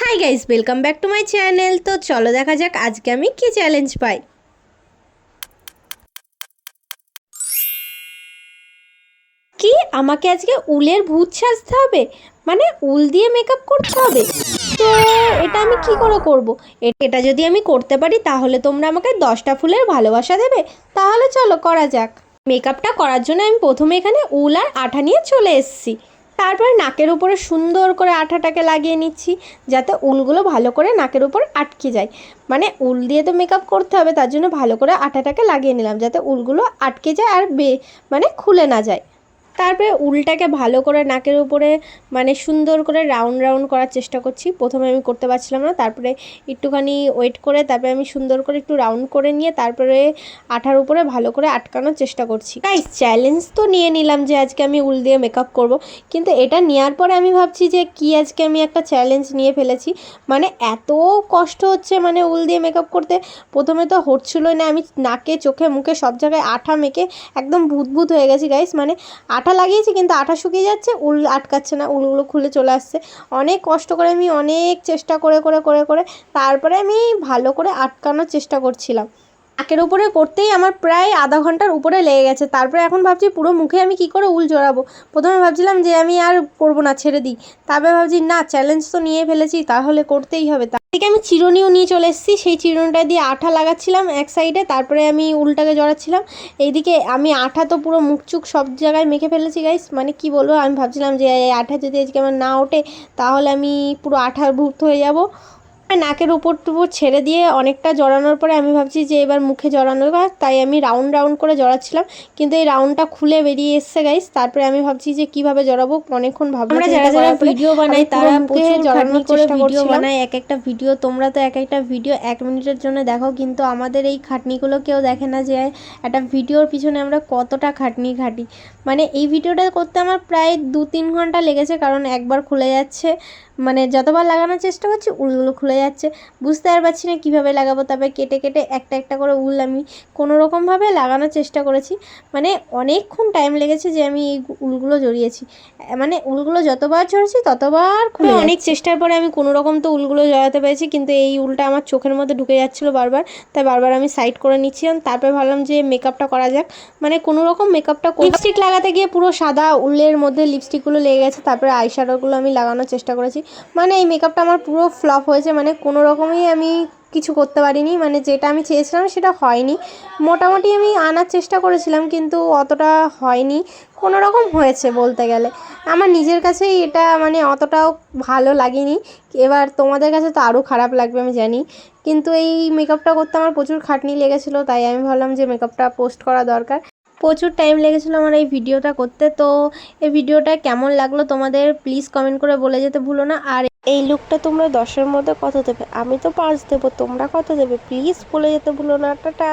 Hi guys welcome back to my channel তো চলো দেখা যাক আজকে আমি কি চ্যালেঞ্জ পাই। কি আমাকে আজকে উলের ভূত সাজতে হবে? মানে উল দিয়ে মেকআপ করতে হবে? তো এটা আমি কি করে করব? এটা যদি আমি করতে পারি, তাহলে তোমরা আমাকে দশটা ফুলের ভালোবাসা দেবে। তাহলে চলো করা যাক। মেকআপটা করার জন্য আমি প্রথমে এখানে উল আর আঠা নিয়ে চলে এসেছি। তারপরে নাকের উপরে সুন্দর করে আঠাটাকে লাগিয়ে নিচ্ছি, যাতে উলগুলো ভালো করে নাকের উপর আটকে যায়। মানে উল দিয়ে তো মেকআপ করতে হবে, তার জন্য ভালো করে আঠাটাকে লাগিয়ে নিলাম, যাতে উলগুলো আটকে যায় আর বে মানে খুলে না যায়। তারপরে উলটাকে ভালো করে নাকের উপরে মানে সুন্দর করে রাউন্ড রাউন্ড করার চেষ্টা করছি। প্রথমে আমি করতে পারছিলাম না, তারপরে একটুখানি ওয়েট করে তারপরে আমি সুন্দর করে একটু রাউন্ড করে নিয়ে তারপরে আঠার উপরে ভালো করে আটকানোর চেষ্টা করছি। গাইস চ্যালেঞ্জ তো নিয়ে নিলাম যে আজকে আমি উল দিয়ে মেকআপ করব, কিন্তু এটা নেওয়ার পরে আমি ভাবছি যে কি আজকে আমি একটা চ্যালেঞ্জ নিয়ে ফেলেছি। মানে এত কষ্ট হচ্ছে মানে উল দিয়ে মেকআপ করতে। প্রথমে তো হচ্ছিলোই না, আমি নাকে, চোখে, মুখে সব জায়গায় আঠা মেখে একদম ভূত হয়ে গেছি গাইস মানে আঠা লাগিয়েছি কিন্তু আঠা শুকিয়ে যাচ্ছে, উল আটকাচ্ছে না, উলগুলো খুলে চলে আসছে। অনেক কষ্ট করে আমি অনেক চেষ্টা করে করে করে করে তারপরে আমি ভালো করে আটকানোর চেষ্টা করছিলাম। নাকের উপরে করতেই আমার প্রায় আধা ঘণ্টার উপরে লেগে গেছে। তারপরে এখন ভাবছি পুরো মুখে আমি কি করে উল জড়াবো? প্রথমে ভাবছিলাম যে আমি আর করব না, ছেড়ে দিই। তারপরে ভাবছি, না চ্যালেঞ্জ তো নিয়ে ফেলেছি, তাহলে করতেই হবে। থেকে আমি চিরুনিও নিয়ে চলে এসেছি। সেই চিরুনিটা দিয়ে আঠা লাগাচ্ছিলাম এক সাইডে, তারপরে আমি উল্টাকে জড়াচ্ছিলাম। এইদিকে আমি আঠা তো পুরো মুখ চুখ সব জায়গায় মেখে ফেলেছি গাইস মানে কি বলব, আমি ভাবছিলাম যে এই আঠা যদি আজকে আমার না ওঠে, তাহলে আমি পুরো আঠার ভুক্ত হয়ে যাব। নাকের উপর টুপুর ছেড়ে দিয়ে অনেকটা জড়ানোর পরে আমি ভাবছি যে এবার মুখে জড়ানোর কাজ তাই আমি রাউন্ড রাউন্ড করে জড়াচ্ছিলাম। কিন্তু এই রাউন্ডটা খুলে বেরিয়ে এসছে গাইস তারপরে আমি ভাবছি যে কীভাবে জড়াবো? অনেকক্ষণ ভাবলাম আমরা যারা যারা ভিডিও বানাই তারা মুখে জড়ানোর করে ভিডিও। বানায় এক একটা ভিডিও তোমরা তো এক একটা ভিডিও এক মিনিটের জন্য দেখো কিন্তু আমাদের এই খাটনিগুলো কেউ দেখে না যে একটা ভিডিওর পিছনে আমরা কতটা খাটনি খাটি। মানে এই ভিডিওটা করতে আমার প্রায় দু তিন ঘণ্টা লেগেছে কারণ একবার খুলে যাচ্ছে। মানে যতবার লাগানোর চেষ্টা করছি উলগুলো খুলে যাচ্ছে। বুঝতে আর পারছি না কীভাবে লাগাবো। তবে কেটে কেটে একটা একটা করে উল আমি কোনো রকমভাবে লাগানোর চেষ্টা করেছি। মানে অনেকক্ষণ টাইম লেগেছে যে আমি এই উলগুলো জড়িয়েছি। মানে উলগুলো যতবার জড়িয়েছি ততবার খুলে অনেক চেষ্টার পরে আমি কোনো রকম তো উলগুলো জড়াতে পেরেছি কিন্তু এই উলটা আমার চোখের মধ্যে ঢুকে যাচ্ছিল বারবার। তাই বারবার আমি সাইড করে নিচ্ছিলাম। তারপরে ভাবলাম যে মেকআপটা করা যাক। মানে কোনো রকম মেকআপটা লিপস্টিক লাগাতে গিয়ে পুরো সাদা উলের মধ্যে লিপস্টিকগুলো লেগে গেছে। তারপরে আইশ্যাডোগুলো আমি লাগানোর চেষ্টা করেছি। মানে এই মেকআপটা আমার পুরো ফ্লপ হয়েছে। মানে কোনো রকমই আমি কিছু করতে পারিনি মানে যেটা আমি চেয়েছিলাম সেটা হয়নি। মোটামুটি আমি আনার চেষ্টা করেছিলাম কিন্তু অতটা হয়নি, কোনো রকম হয়েছে বলতে গেলে। আমার নিজের কাছেই এটা মানে অতটাও ভালো লাগেনি। এবার তোমাদের কাছে তো আরও খারাপ লাগবে, আমি জানি। কিন্তু এই মেকআপটা করতে আমার প্রচুর খাটনি লেগেছিলো, তাই আমি ভাবলাম যে মেকআপটা পোস্ট করা দরকার। প্রচুর টাইম লেগেছিলো আমার এই ভিডিওটা করতে, তো এই ভিডিওটা কেমন লাগল তোমাদের, প্লিজ কমেন্ট করে বলে যেতে ভুলো না। আর এই লুকটা তোমরা দশের মধ্যে কত দেবে? আমি তো পাঁচ দেবো, তোমরা কত দেবে? প্লিজ বলে যেতে ভুলো না, টাটা।